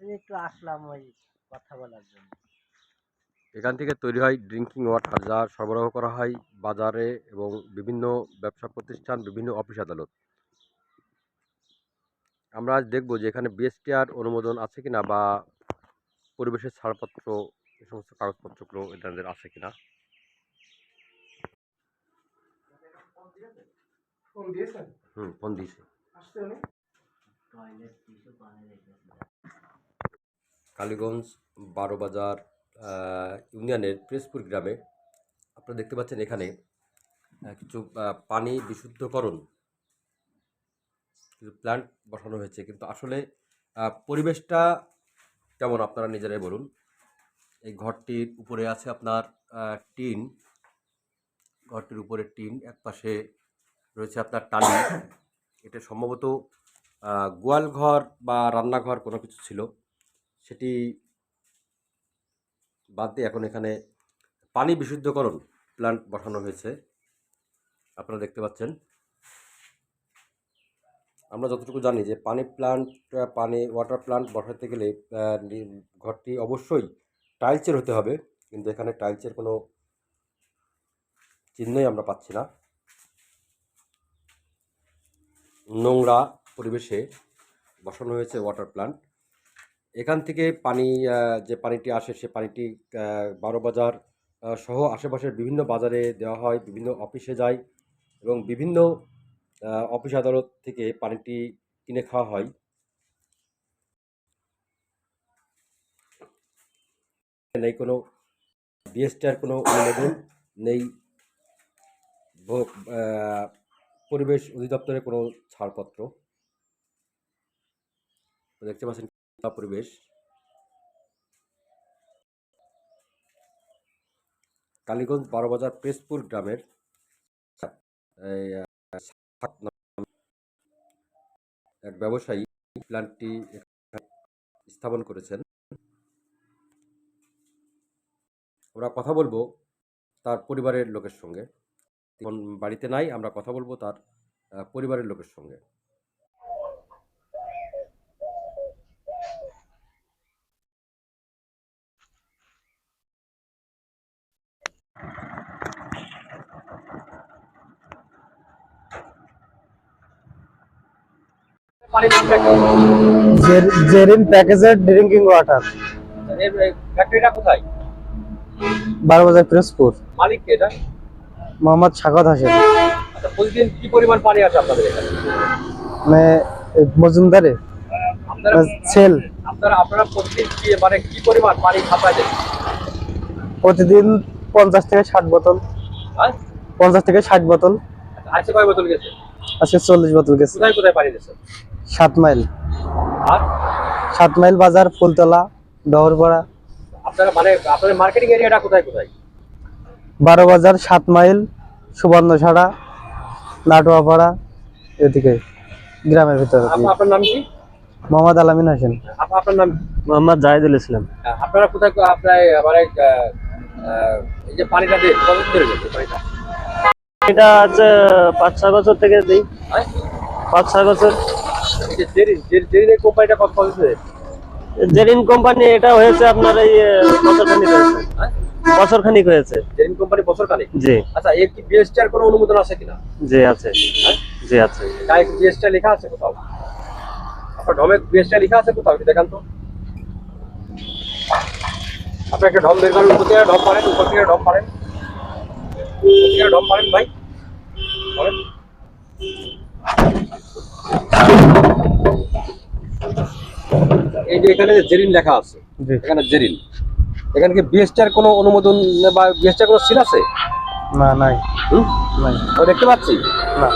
এই একটু আসলাম ওই কথা বলার জন্য। এখান থেকে তৈরি হয় ড্রিঙ্কিং ওয়াটার যা সরবরাহ করা হয় বাজারে এবং বিভিন্ন ব্যবসা প্রতিষ্ঠান বিভিন্ন অফিস আদালত। আমরা আজ দেখব যে এখানে বিএসটিআর অনুমোদন আছে কিনা বা পরিবেশের ছাড়পত্র এই সমস্ত কাগজপত্রগুলো এনাদের আছে কিনা। ফোন দিয়েছেন? হুম ফোন দিয়েছে। কালীগঞ্জ বারোবাজার ইউনিয়নের প্রেসপুর গ্রামে আপনারা দেখতে পাচ্ছেন এখানে কিছু পানি বিশুদ্ধকরণ কিছু প্ল্যান্ট বসানো হয়েছে। কিন্তু আসলে পরিবেশটা কেমন আপনারা নিজেরাই বলুন? এই ঘরটির উপরে আছে আপনার টিন। ঘরটির উপরে টিন এক পাশে রয়েছে আপনার টালি। এটা সম্ভবত গোয়াল ঘর বা রান্নাঘর কোনো কিছু ছিল। সেটি বাদ দিয়ে এখন এখানে পানি বিশুদ্ধকরণ প্ল্যান্ট বসানো হয়েছে। আপনারা দেখতে পাচ্ছেন। আমরা যতটুকু জানি যে পানি প্ল্যান্ট পানি ওয়াটার প্ল্যান্ট বসাতে গেলে ঘরটি অবশ্যই টাইলসের হতে হবে। কিন্তু এখানে টাইলসের কোনো চিহ্নই আমরা পাচ্ছি না। নোংরা পরিবেশে বসানো হয়েছে ওয়াটার প্ল্যান্ট এখান থেকে পানি যে পানিটি আসে সে পানিটি বারো বাজার সহ আশেপাশের বিভিন্ন বাজারে দেওয়া হয়, বিভিন্ন অফিসে যায় এবং বিভিন্ন অফিস আদালত থেকে পানিটি কিনে খাওয়া হয়। নেই কোনো বিএসটিআর কোনো অনুমোদন নেই পরিবেশ অধিদপ্তরের কোনো ছাড়পত্র। দেখতে পাচ্ছেন পরিবেশ কালীগঞ্জ বারোবাজার প্রেসপুর গ্রামের এক ব্যবসায়ী প্ল্যান্টটি স্থাপন করেছেন। আমরা কথা বলব তার পরিবারের লোকের সঙ্গে। বাড়িতে নাই, আমরা কথা বলব তার পরিবারের লোকের সঙ্গে। জেরিন প্যাকেজের ড্রিঙ্কিং ওয়াটার। ফ্যাক্টরিটা কোথায়? বারো বাজার পিরোজপুর। মালিক কে এটা? মোহাম্মদ হাসেন আচ্ছা প্রতিদিন কি পরিমাণ পানি আসে আপনাদের এখানে? মানে মজুমদারে? আপনারা সেল। আপনারা আপনারা প্রতিদিন কি মানে কি পরিমাণ পানি খাপায় দেন? প্রতিদিন পঞ্চাশ থেকে ষাট বোতল। হ্যাঁ? পঞ্চাশ থেকে ষাট বোতল। আজকে কয় বোতল গেছে? আজকে চল্লিশ বোতল গেছে। কোথায় কোথায় পানি দিয়েছে সাত মাইল। আর? সাত মাইল বাজার ফুলতলা ডহরপাড়া। আপনারা মানে আপনাদের মার্কেটিং এরিয়াটা কোথায় কোথায়? বারো বাজার সাত মাইল সুবর্ণ সুবর্ণসাড়া নাটোয়াপাড়া এদিকে গ্রামের ভিতরে আপ- আপনার নাম কি? মোহাম্মদ আলামিন হাসেন। আপ- আপনার নাম? মোহাম্মদ জাহিদুল ইসলাম। আপনারা কোথায় আপনার মানে এই যে পানিটা দিয়ে কতদিন ধরে পানিটা? এটা আছে পাঁচ ছয় বছর থেকে দিই। পাঁচ ছয় বছর। জেরিন কোম্পানিটা কত ধরে জেরিন কোম্পানি এটা হয়েছে আপনার এই বছর খানিক হয়েছে। হ্যাঁ বছর খানিক হয়েছে। জেরিন কোম্পানি বছর কালে জি। আচ্ছা এর কি বিএসটিআর কোনো অনুমোদন আছে কিনা? জি আছে। হ্যাঁ? জি আছে। গায়ে বিএসটিআর লেখা আছে কোথাও? আপনার ঢমে বিএসটিআর লেখা আছে কোথাও? দেখান তো। আপনি একটা ঢম বের করেন উপর থেকে ঢম পারেন উপর থেকে ঢম পারেন। ভাই। এই যে এখানে জেরিন লেখা আছে এখানে জেরিন। এখানে কি বিএসটিআর কোনো অনুমোদন বা বিএসটিআর কোনো সিল আছে? না নাই। নাই। দেখতে পাচ্ছি? না।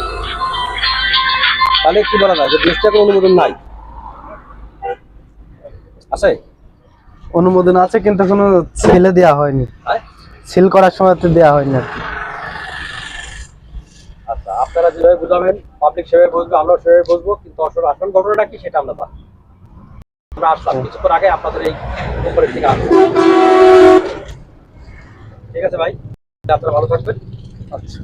তাহলে কি বলা যায় যে বিএসটিআর কোনো অনুমোদন নাই? আছে? অনুমোদন আছে কিন্তু কোনো সিলে দেওয়া হয়নি। হ্যাঁ? সিল করার সময় তো দেওয়া হয়নি আর কি। আপনারা যেভাবে বুঝাবেন পাবলিক সেভাবে বুঝবে আমরাও সেভাবে বুঝব কিন্তু আসলে আসল ঘটনাটা কি সেটা আমরা জানি আমরা আসলাম। কিছুক্ষণ আগে আপনাদের এই উপরের দিকে আসব ঠিক আছে ভাই? আপনারা ভালো থাকবেন। আচ্ছা।